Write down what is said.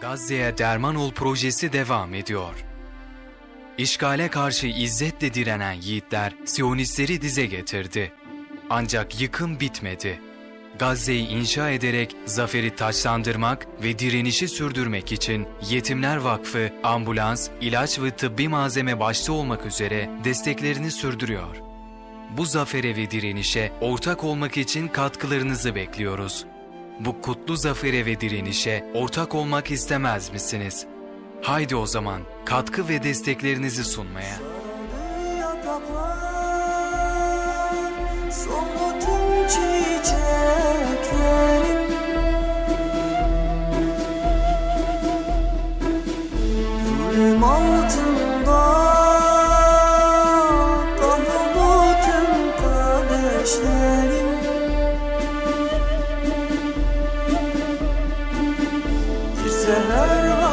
Gazze'ye Derman Ol projesi devam ediyor. İşgale karşı izzetle direnen yiğitler Siyonistleri dize getirdi. Ancak yıkım bitmedi. Gazze'yi inşa ederek zaferi taçlandırmak ve direnişi sürdürmek için Yetimler Vakfı, ambulans, ilaç ve tıbbi malzeme başta olmak üzere desteklerini sürdürüyor. Bu zafere ve direnişe ortak olmak için katkılarınızı bekliyoruz. Bu kutlu zafere ve direnişe ortak olmak istemez misiniz? Haydi o zaman katkı ve desteklerinizi sunmaya. yapraklar seher